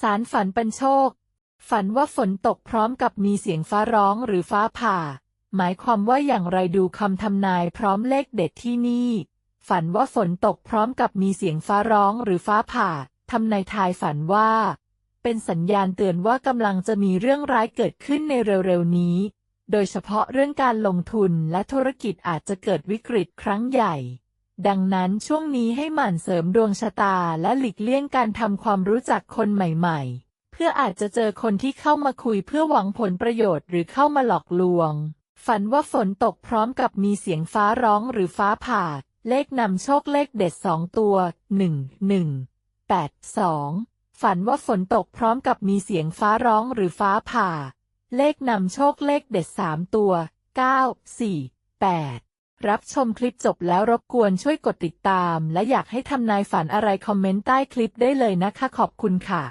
สารฝันเป็นโชค ฝันว่าฝนตกพร้อมกับมีเสียงฟ้าร้องหรือฟ้าผ่า หมายความว่าอย่างไรดูคำทำนายพร้อมเลขเด็ดที่นี่ ฝันว่าฝนตกพร้อมกับมีเสียงฟ้าร้องหรือฟ้าผ่าทำนายทายฝันว่า เป็นสัญญาณเตือนว่ากำลังจะมีเรื่องร้ายเกิดขึ้นในเร็วๆนี้ โดยเฉพาะเรื่องการลงทุนและธุรกิจอาจจะเกิดวิกฤตครั้งใหญ่ ดังนั้นช่วงนี้ให้หมั่นเสริมดวงชะตาและหลีกเลี่ยงการทำความรู้จักคนใหม่ๆ เพื่ออาจจะเจอคนที่เข้ามาคุยเพื่อหวังผลประโยชน์หรือเข้ามาหลอกลวง ฝันว่าฝนตกพร้อมกับมีเสียงฟ้าร้องหรือฟ้าผ่า เลขนำโชคเลขเด็ดสองตัว 1 1 8 2 ฝันว่าฝนตกพร้อมกับมีเสียงฟ้าร้องหรือฟ้าผ่า เลขนำโชคเลขเด็ดสามตัว 9 4 8 รับชมคลิปจบแล้วรบกวนช่วยกดติดตาม และอยากให้ทำนายฝันอะไรคอมเมนต์ใต้คลิปได้เลยนะคะขอบคุณค่ะ